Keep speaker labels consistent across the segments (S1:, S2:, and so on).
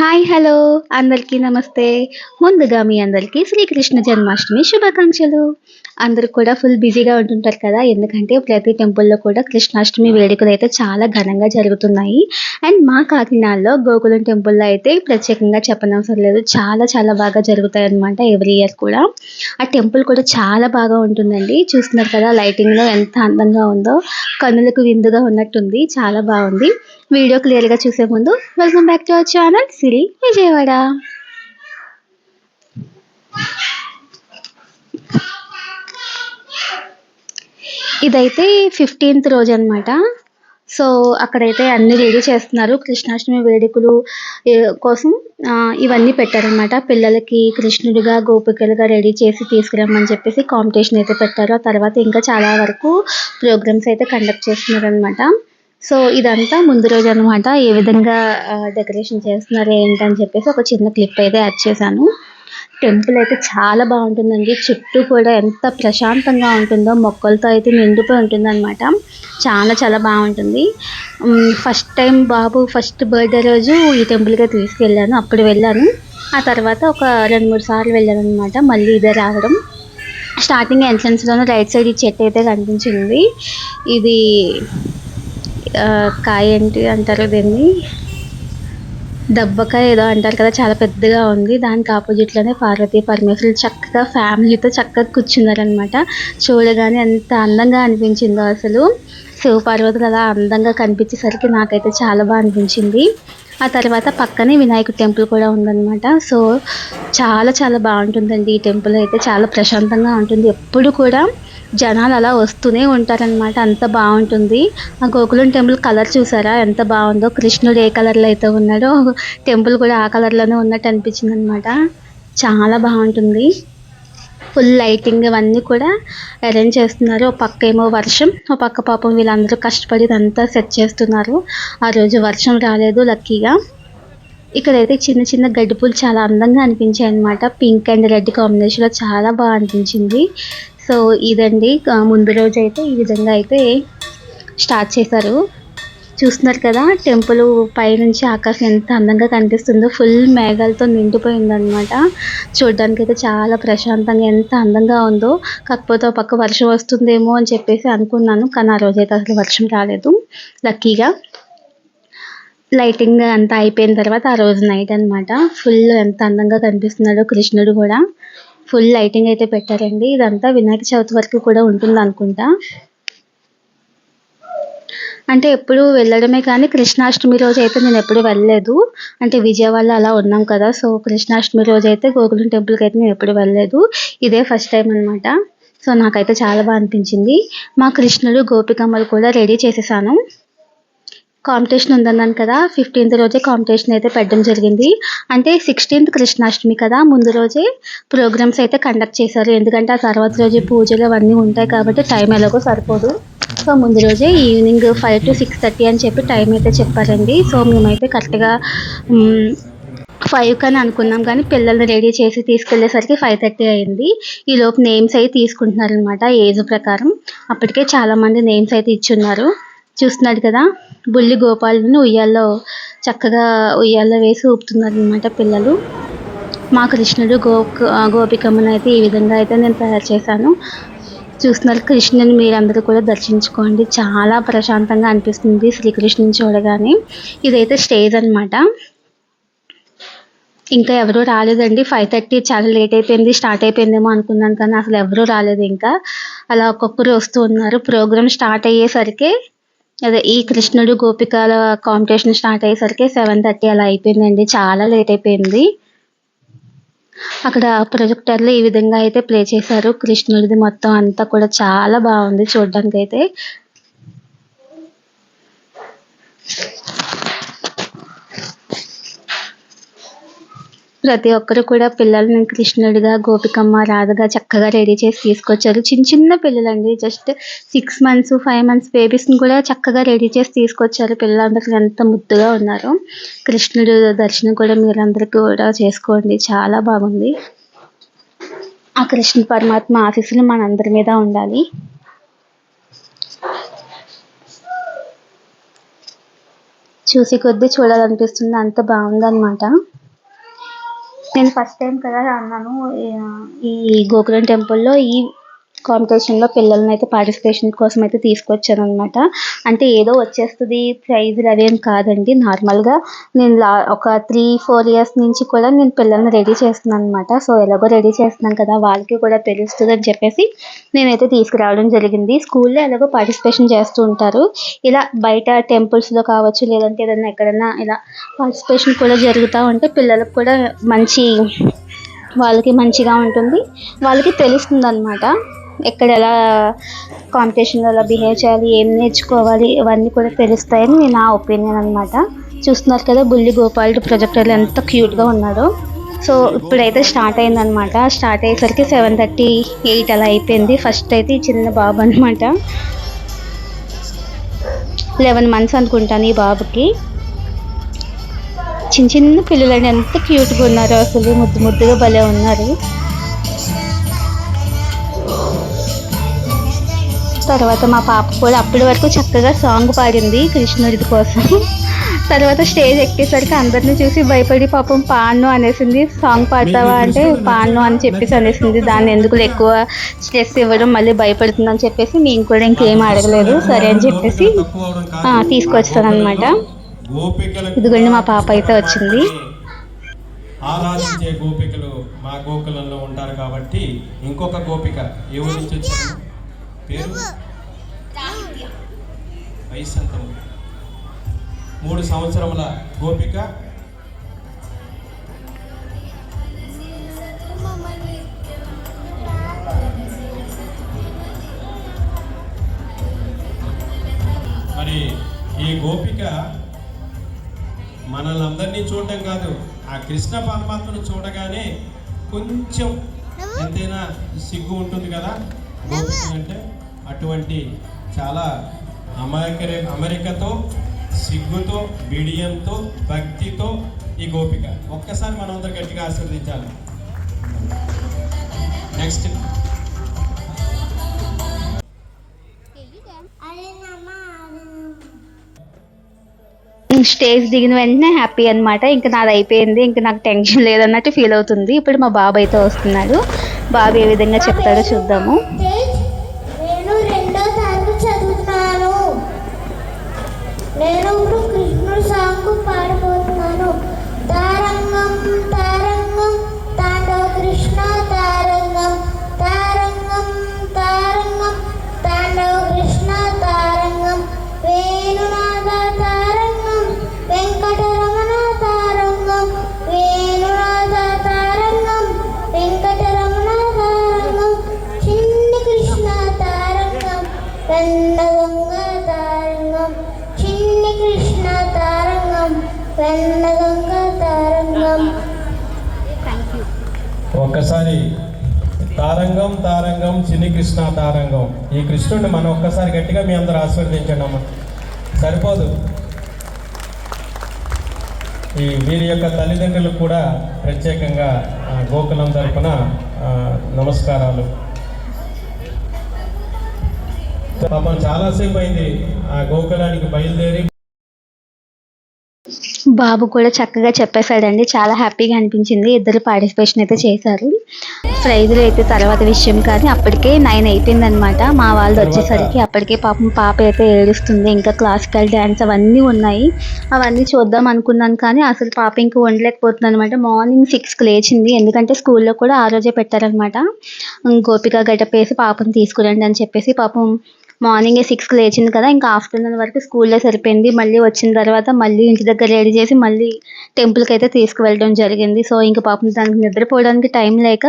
S1: Hi hello. అందరికీ నమస్తే. ముందుగా మీ అందరికీ శ్రీకృష్ణ జన్మాష్టమి శుభాకాంక్షలు. అందరూ కూడా ఫుల్ బిజీగా ఉంటుంటారు కదా. ఎందుకంటే ప్రతి టెంపుల్లో కూడా కృష్ణాష్టమి వేడుకలు అయితే చాలా ఘనంగా జరుగుతున్నాయి. అండ్ మా కాకినాడలో గోకులం టెంపుల్లో అయితే ప్రత్యేకంగా చెప్పనవసరం లేదు. చాలా చాలా బాగా జరుగుతాయి అనమాట ఎవ్రీ ఇయర్ కూడా. ఆ టెంపుల్ కూడా చాలా బాగా ఉంటుందండి. చూస్తున్నారు కదా లైటింగ్లో ఎంత అందంగా ఉందో. కన్నులకు విందుగా ఉన్నట్టుంది. చాలా బాగుంది. వీడియో క్లియర్గా చూసే ముందు welcome back to our channel Siri Vijayawada. ఇదైతే ఫిఫ్టీన్త్ రోజు అనమాట సో అక్కడైతే అన్ని రెడీ చేస్తున్నారు. కృష్ణాష్టమి వేడుకలు కోసం ఇవన్నీ పెట్టారనమాట పిల్లలకి కృష్ణుడిగా గోపికలుగా రెడీ చేసి తీసుకురమ్మని చెప్పేసి కాంపిటీషన్ అయితే పెట్టారు. ఆ తర్వాత ఇంకా చాలా వరకు ప్రోగ్రామ్స్ అయితే కండక్ట్ చేస్తున్నారు అనమాట సో ఇదంతా ముందు రోజు అనమాట ఏ విధంగా డెకరేషన్ చేస్తున్నారు ఏంటని చెప్పేసి ఒక చిన్న క్లిప్ అయితే యాడ్ చేశాను. టెంపుల్ అయితే చాలా బాగుంటుందండి. చుట్టూ కూడా ఎంత ప్రశాంతంగా ఉంటుందో మొక్కలతో అయితే నిండిపోయి ఉంటుందన్నమాట. చాలా చాలా బాగుంటుంది. ఫస్ట్ టైం బాబు ఫస్ట్ బర్త్డే రోజు ఈ టెంపుల్కి తీసుకెళ్ళాను. అప్పుడు వెళ్ళాను. ఆ తర్వాత ఒక రెండు మూడు సార్లు వెళ్ళాను అనమాట మళ్ళీ ఇదే రావడం. స్టార్టింగ్ ఎంట్రన్స్లోనే రైట్ సైడ్ ఈ చెట్టు అయితే కనిపించింది. ఇది కాయ ఏంటి అంటారు దీన్ని? దబ్బకాయ ఏదో అంటారు కదా చాలా పెద్దగా ఉంది. దానికి ఆపోజిట్లోనే పార్వతీ పరమేశ్వరులు చక్కగా ఫ్యామిలీతో చక్కగా కూర్చున్నారనమాట చూడగానే ఎంత అందంగా అనిపించిందో అసలు. శివపార్వతులు అలా అందంగా కనిపించేసరికి నాకైతే చాలా బాగా అనిపించింది. ఆ తర్వాత పక్కనే వినాయక టెంపుల్ కూడా ఉందన్నమాట. సో చాలా చాలా బాగుంటుందండి ఈ టెంపుల్ అయితే. చాలా ప్రశాంతంగా ఉంటుంది. ఎప్పుడు కూడా జనాలు అలా వస్తూనే ఉంటారనమాట అంత బాగుంటుంది. ఆ గోకులం టెంపుల్ కలర్ చూసారా? ఎంత బాగుందో. కృష్ణుడు ఏ కలర్లో అయితే ఉన్నాడో టెంపుల్ కూడా ఆ కలర్లోనే ఉన్నట్టు అనిపించింది అనమాట చాలా బాగుంటుంది. ఫుల్ లైటింగ్ ఇవన్నీ కూడా అరేంజ్ చేస్తున్నారు. ఒక పక్క ఏమో వర్షం ఒక పక్క పాపం వీళ్ళందరూ కష్టపడి ఇదంతా సెట్ చేస్తున్నారు. ఆ రోజు వర్షం రాలేదు లక్కీగా. ఇక్కడైతే చిన్న చిన్న గడ్డి పూలు చాలా అందంగా అనిపించాయి అనమాట పింక్ అండ్ రెడ్ కాంబినేషన్లో చాలా బాగా అనిపించింది. సో ఇదండి ముందు రోజు అయితే ఈ విధంగా అయితే స్టార్ట్ చేశారు. చూస్తున్నారు కదా టెంపుల్ పైనుంచి ఆకాశం ఎంత అందంగా కనిపిస్తుందో ఫుల్ మేఘాలతో నిండిపోయింది అనమాట చూడడానికి అయితే చాలా ప్రశాంతంగా ఎంత అందంగా ఉందో కాకపోతే పక్క వర్షం వస్తుందేమో అని చెప్పేసి అనుకున్నాను కానీ ఆ రోజైతే అసలు వర్షం రాలేదు. లక్కీగా లైటింగ్ అంతా అయిపోయిన తర్వాత ఆ రోజు నైట్ అన్నమాట. ఫుల్ ఎంత అందంగా కనిపిస్తున్నాడో కృష్ణుడు కూడా. ఫుల్ లైటింగ్ అయితే పెట్టారండి. ఇదంతా వినాయక చవితి వరకు కూడా ఉంటుంది అనుకుంటా. అంటే ఎప్పుడు వెళ్ళడమే కానీ కృష్ణాష్టమి రోజు అయితే నేను ఎప్పుడు వెళ్ళలేదు. అంటే విజయవాడలో అలా ఉన్నాం కదా సో కృష్ణాష్టమి రోజు అయితే గోకులం టెంపుల్కి అయితే నేను ఎప్పుడు వెళ్ళలేదు. ఇదే ఫస్ట్ టైం అన్నమాట. సో నాకైతే చాలా బాగా అనిపించింది. మా కృష్ణుడు గోపికమ్మలు కూడా రెడీ చేసేసాను. కాంపిటీషన్ ఉందన్నాను కదా ఫిఫ్టీన్త్ రోజే కాంపిటీషన్ అయితే పెట్టడం జరిగింది. అంటే సిక్స్టీన్త్ కృష్ణాష్టమి కదా ముందు రోజే ప్రోగ్రామ్స్ అయితే కండక్ట్ చేశారు. ఎందుకంటే ఆ తర్వాత రోజు పూజలు అవన్నీ ఉంటాయి కాబట్టి టైం ఎలాగో సరిపోదు. సో ముందు రోజే evening five to six thirty అని చెప్పి టైం అయితే చెప్పారండి. సో మేమైతే కరెక్ట్గా ఫైవ్ కానీ అనుకున్నాం కానీ పిల్లల్ని రెడీ చేసి తీసుకెళ్ళేసరికి ఫైవ్ థర్టీ అయింది. ఈ లోపు నేమ్స్ అయితే తీసుకుంటున్నారు అనమాట ఏజ్ ప్రకారం. అప్పటికే చాలామంది నేమ్స్ అయితే ఇచ్చున్నారు చూస్తున్నాడు కదా? బుల్లి గోపాలను ఉయ్యాల్లో చక్కగా ఉయ్యాల్లో వేసి ఊపుతున్నారు అనమాట పిల్లలు. మా కృష్ణుడు గో గోపికమ్మను అయితే ఈ విధంగా అయితే నేను తయారు చేశాను. చూస్తున్నారు కృష్ణుని మీరందరూ కూడా దర్శించుకోండి. చాలా ప్రశాంతంగా అనిపిస్తుంది శ్రీకృష్ణుని చూడగానే. ఇదైతే స్టేజ్ అన్నమాట. ఇంకా ఎవరూ రాలేదండి. ఫైవ్ థర్టీ చాలా లేట్ అయిపోయింది స్టార్ట్ అయిపోయిందేమో అనుకున్నాను కానీ అసలు ఎవరూ రాలేదు ఇంకా. అలా ఒక్కొక్కరు వస్తూ ఉన్నారు. ప్రోగ్రామ్ స్టార్ట్ అయ్యేసరికి అదే ఈ కృష్ణుడు గోపికల కాంపిటీషన్ స్టార్ట్ అయ్యేసరికి సెవెన్ థర్టీ అలా అయిపోయిందండి. చాలా లేట్ అయిపోయింది. అక్కడ ప్రొజెక్టర్లు ఈ విధంగా అయితే ప్లే చేశారు. కృష్ణుడిది మొత్తం అంతా కూడా చాలా బాగుంది చూడడానికి అయితే ప్రతి ఒక్కరు కూడా పిల్లల్ని కృష్ణుడిగా గోపికమ్మ రాధగా చక్కగా రెడీ చేసి తీసుకొచ్చారు. చిన్న చిన్న పిల్లలండి. Just six months five months బేబీస్ని కూడా చక్కగా రెడీ చేసి తీసుకొచ్చారు. పిల్లలందరికీ ఎంత ముద్దుగా ఉన్నారు. కృష్ణుడు దర్శనం కూడా మీరందరికీ కూడా చేసుకోండి. చాలా బాగుంది. ఆ కృష్ణ పరమాత్మ ఆశీస్సులు మనందరి మీద ఉండాలి. చూసి కొద్దీ చూడాలనిపిస్తుంది. అంత బాగుందన్నమాట. నేను ఫస్ట్ టైం కదా అన్నాను. ఈ గోకులం టెంపుల్లో ఈ కాంపిటీషన్లో పిల్లల్ని అయితే పార్టిసిపేషన్ కోసం అయితే తీసుకొచ్చాను అనమాట అంటే ఏదో వచ్చేస్తుంది ప్రైజ్ అదేం కాదండి. నార్మల్గా నేను లా ఒక త్రీ ఫోర్ ఇయర్స్ నుంచి కూడా నేను పిల్లల్ని రెడీ చేస్తున్నాను అనమాట సో ఎలాగో రెడీ చేస్తున్నాను కదా వాళ్ళకి కూడా తెలుస్తుంది అని చెప్పేసి నేనైతే తీసుకురావడం జరిగింది. స్కూల్లో ఎలాగో పార్టిసిపేషన్ చేస్తూ ఉంటారు. ఇలా బయట టెంపుల్స్లో కావచ్చు లేదంటే ఏదైనా ఎక్కడైనా ఇలా పార్టిసిపేషన్ కూడా జరుగుతూ ఉంటే పిల్లలకు కూడా మంచి వాళ్ళకి మంచిగా ఉంటుంది. వాళ్ళకి తెలుస్తుంది అనమాట ఎక్కడ ఎలా కాంపిటీషన్లో ఎలా బిహేవ్ చేయాలి ఏం నేర్చుకోవాలి ఇవన్నీ కూడా తెలుస్తాయని నా ఒపీనియన్ అనమాట చూస్తున్నారు కదా బుల్లి గోపాలుడు ప్రొజెక్టర్లు ఎంత క్యూట్గా ఉన్నాడో. సో ఇప్పుడైతే స్టార్ట్ అయిందనమాట స్టార్ట్ అయ్యేసరికి సెవెన్ థర్టీ ఎయిట్ అలా అయిపోయింది. ఫస్ట్ అయితే ఈ చిన్న బాబు అనమాట లెవెన్ మంత్స్ అనుకుంటాను ఈ బాబుకి. చిన్న చిన్న పిల్లలని ఎంత క్యూట్గా ఉన్నారు అసలు. ముద్దు ముద్దుగా భలే ఉన్నారు. తర్వాత మా పాప కూడా అప్పటి వరకు చక్కగా సాంగ్ పాడింది కృష్ణుడి కోసం. తర్వాత స్టేజ్ ఎక్కేసరికి అందరిని చూసి భయపడి పాపం పాడను అనేసింది. సాంగ్ పాడతావా అంటే పాడను అని చెప్పేసి అనేసింది. దాన్ని ఎందుకు ఎక్కువ స్ట్రెస్ ఇవ్వడం మళ్ళీ భయపడుతుంది అని చెప్పేసి మేము కూడా ఇంకేం అడగలేదు. సరే అని చెప్పేసి తీసుకొచ్చాను అనమాట ఇదిగోండి మా పాప అయితే వచ్చింది.
S2: ఆరాధించే గోపికలు మా గోకులంలో ఉంటారు కాబట్టి ఇంకొక గోపిక ఏ నుంచి వచ్చారు పేరు? వైసంతము మూడు సంవత్సరముల గోపిక. మరి ఈ గోపిక మనల్ని అందరినీ చూడటం కాదు ఆ కృష్ణ పరమాత్మను చూడగానే కొంచెం ఎంతైనా సిగ్గు ఉంటుంది కదా? అంటే అటువంటి చాలా అమాయక అమెరికతో సిగ్గుతో బిడియంతో భక్తితో ఈ గోపిక. ఒక్కసారి మనం అందరు గట్టిగా ఆశీర్వదించాలి. నెక్స్ట్
S1: స్టేజ్ దిగిన వెంటనే హ్యాపీ అన్నమాట. ఇంకా నాది అయిపోయింది. ఇంకా నాకు టెన్షన్ లేదన్నట్టు ఫీల్ అవుతుంది. ఇప్పుడు మా బాబు అయితే వస్తున్నాడు. బాబు ఏ విధంగా చెప్తాడో చూద్దాము.
S2: ఒక్కసారి తారంగం తారంగం చిన్ని కృష్ణ తారంగం. ఈ కృష్ణుడిని మనం ఒక్కసారి గట్టిగా మీ అందరూ ఆశీర్వదించండి అమ్మ. సరిపోదు. ఈ వీరి యొక్క తల్లిదండ్రులకు కూడా ప్రత్యేకంగా ఆ, గోకులం తరఫున ఆ, నమస్కారాలు. పాపం చాలాసేపు అయింది. ఆ గోకులానికి బయలుదేరి
S1: బాబు కూడా చక్కగా చెప్పేశాడండి. చాలా హ్యాపీగా అనిపించింది. ఇద్దరు పార్టిసిపేషన్ అయితే చేశారు. ప్రైజులు అయితే తర్వాత విషయం కానీ అప్పటికే నైన్ అయిపోయింది అనమాట మా వాళ్ళు వచ్చేసరికి అప్పటికే పాపం పాప అయితే ఏడుస్తుంది. ఇంకా క్లాసికల్ డ్యాన్స్ అవన్నీ ఉన్నాయి. అవన్నీ చూద్దాం అనుకున్నాను కానీ అసలు పాప ఇంకా వండలేకపోతుంది అనమాట మార్నింగ్ సిక్స్కి లేచింది. ఎందుకంటే స్కూల్లో కూడా ఆ రోజే పెట్టారనమాట గోపిక గడ్డప వేసి పాపని తీసుకురండి అని చెప్పేసి పాపం మార్నింగే సిక్స్కి లేచింది కదా ఇంకా ఆఫ్టర్నూన్ వరకు స్కూల్లో సరిపోయింది. మళ్ళీ వచ్చిన తర్వాత మళ్ళీ ఇంటి దగ్గర రెడీ చేసి మళ్ళీ టెంపుల్కి అయితే తీసుకువెళ్ళడం జరిగింది. సో ఇంకా పాపం దానికి నిద్రపోవడానికి టైం లేక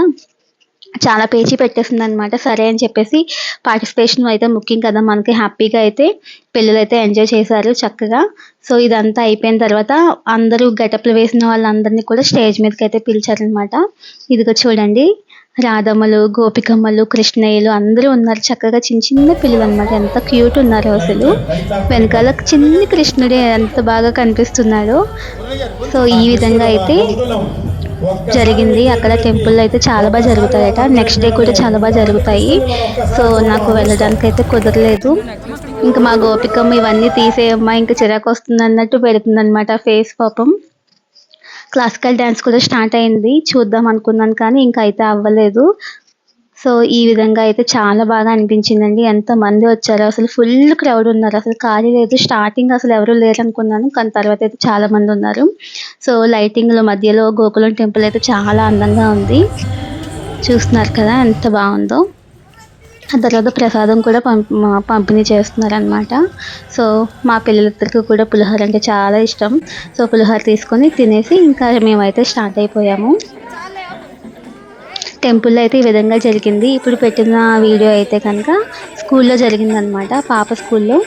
S1: చాలా పేచీ పెట్టేసింది అనమాట సరే అని చెప్పేసి పార్టిసిపేషన్ అయితే ముఖ్యం కదా మనకి హ్యాపీగా అయితే పిల్లలు అయితే ఎంజాయ్ చేశారు చక్కగా. సో ఇదంతా అయిపోయిన తర్వాత అందరూ గెటప్లు వేసిన వాళ్ళందరినీ కూడా స్టేజ్ మీదకి అయితే పిలిచారనమాట. ఇదిగో చూడండి రాధమ్మలు గోపికమ్మలు కృష్ణయ్యలు అందరూ ఉన్నారు. చక్కగా చిన్న చిన్న పిల్లలు అనమాట ఎంత క్యూట్ ఉన్నారు అసలు. వెనకాల చిన్ని కృష్ణుడే ఎంత బాగా కనిపిస్తున్నాడో. సో ఈ విధంగా అయితే జరిగింది. అక్కడ టెంపుల్ అయితే చాలా బాగా జరుగుతాయట. నెక్స్ట్ డే కూడా చాలా బాగా జరుగుతాయి. సో నాకు వెళ్ళడానికి అయితే కుదరలేదు. ఇంకా మా గోపికమ్మ ఇవన్నీ తీసేయమ్మా ఇంకా చిరాకు వస్తుంది అన్నట్టు పెడుతుంది అనమాట ఫేస్ పాపం. క్లాసికల్ డ్యాన్స్ కూడా స్టార్ట్ అయింది. చూద్దాం అనుకున్నాను కానీ ఇంకా అయితే అవ్వలేదు. సో ఈ విధంగా అయితే చాలా బాగా అనిపించిందండి. ఎంత మంది వచ్చారు అసలు ఫుల్ క్రౌడ్ ఉన్నారు. అసలు ఖాళీ లేదు. స్టార్టింగ్ అసలు ఎవరు లేరు అనుకున్నాను కానీ తర్వాత అయితే చాలా మంది ఉన్నారు సో లైటింగ్లో మధ్యలో గోకులం టెంపుల్ అయితే చాలా అందంగా ఉంది. చూస్తున్నారు కదా ఎంత బాగుందో. ఆ తర్వాత ప్రసాదం కూడా పంప మా- పంపిణీ చేస్తున్నారు అనమాట సో మా పిల్లలిద్దరికి కూడా పులిహోర అంటే చాలా ఇష్టం. సో పులిహోర తీసుకొని తినేసి ఇంకా మేమైతే స్టార్ట్ అయిపోయాము. టెంపుల్లో అయితే ఈ విధంగా జరిగింది. ఇప్పుడు పెట్టిన వీడియో అయితే కనుక స్కూల్లో జరిగిందనమాట పాప స్కూల్లో.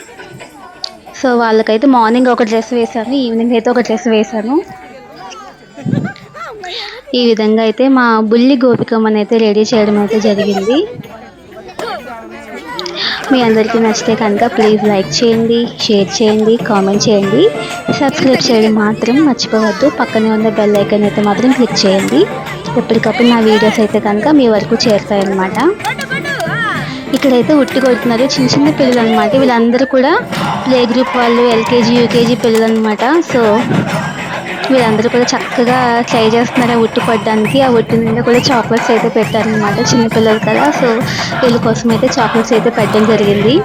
S1: సో వాళ్ళకైతే మార్నింగ్ ఒక డ్రెస్ వేశాను ఈవినింగ్ అయితే ఒక డ్రెస్ వేశాను. ఈ విధంగా అయితే మా బుల్లి గోపికమ్మని అయితే రెడీ చేయడం అయితే జరిగింది. మీ అందరికీ నచ్చితే కనుక ప్లీజ్ లైక్ చేయండి షేర్ చేయండి కామెంట్ చేయండి. సబ్స్క్రైబ్ చేయడం మాత్రం మర్చిపోవద్దు. పక్కనే ఉన్న బెల్ ఐకాన్ అయితే మాత్రం క్లిక్ చేయండి. ఎప్పటికప్పుడు నా వీడియోస్ అయితే కనుక మీ వరకు చేరుతాయన్నమాట. ఇక్కడైతే ఉట్టి కొడుతున్నారు. చిన్న చిన్న పిల్లలు అనమాట వీళ్ళందరూ కూడా ప్లే గ్రూప్ వాళ్ళు ఎల్కేజీ యూకేజీ పిల్లలు అనమాట సో వీళ్ళందరూ కూడా చక్కగా ట్రై చేస్తున్నారు ఆ ఉట్టి పడడానికి. ఆ ఉట్టి నిండా కూడా చాక్లెట్స్ అయితే పెట్టారనమాట చిన్నపిల్లలు కదా. సో వీళ్ళ కోసం అయితే చాక్లెట్స్ అయితే పెట్టడం జరిగింది.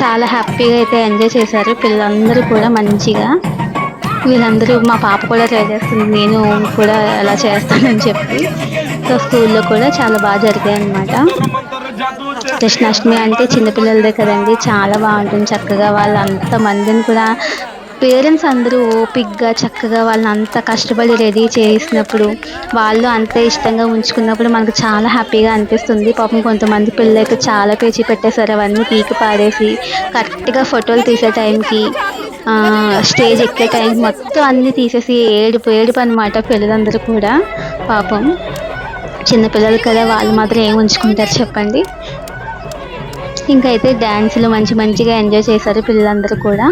S1: చాలా హ్యాపీగా అయితే ఎంజాయ్ చేశారు. పిల్లలందరూ కూడా మంచిగా. వీళ్ళందరూ మా పాప కూడా ట్రై చేస్తుంది. నేను కూడా అలా చేస్తానని చెప్పి. సో స్కూల్లో కూడా చాలా బాగా జరిగాయి అన్నమాట కృష్ణాష్టమి అంటే చిన్నపిల్లలదే కదండి. చాలా బాగుంటుంది చక్కగా. వాళ్ళు అంత మందిని కూడా పేరెంట్స్ అందరూ ఓపిక్గా చక్కగా వాళ్ళని అంత కష్టపడి రెడీ చేసినప్పుడు వాళ్ళు అంత ఇష్టంగా ఉంచుకున్నప్పుడు మనకు చాలా హ్యాపీగా అనిపిస్తుంది. పాపం కొంతమంది పిల్లలకి చాలా పేచీ పెట్టేశారు. అవన్నీ పీకి పాడేసి కరెక్ట్గా ఫోటోలు తీసే టైంకి స్టేజ్ ఎక్కే టైంకి మొత్తం అన్నీ తీసేసి ఏడుపు ఏడుపు అనమాట పిల్లలందరూ కూడా. పాపం చిన్నపిల్లలు కదా వాళ్ళు మాత్రం ఏం ఉంచుకుంటారు చెప్పండి. ఇంకైతే అయితే డ్యాన్సులు మంచి మంచిగా ఎంజాయ్ చేశారు పిల్లలందరూ కూడా.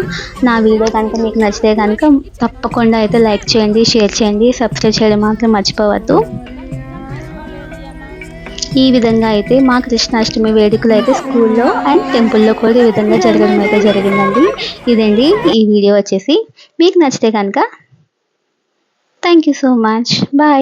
S1: నా వీడియో కనుక మీకు నచ్చితే కనుక తప్పకుండా అయితే లైక్ చేయండి షేర్ చేయండి సబ్స్క్రైబ్ చేయడం మాత్రం మర్చిపోవద్దు. ఈ విధంగా అయితే మా కృష్ణాష్టమి వేడుకలు అయితే స్కూల్లో అండ్ టెంపుల్లో కూడా ఈ విధంగా జరగడం అయితే జరిగిందండి. ఇదండి ఈ వీడియో వచ్చేసి. మీకు నచ్చితే కనుక thank you so much. Bye.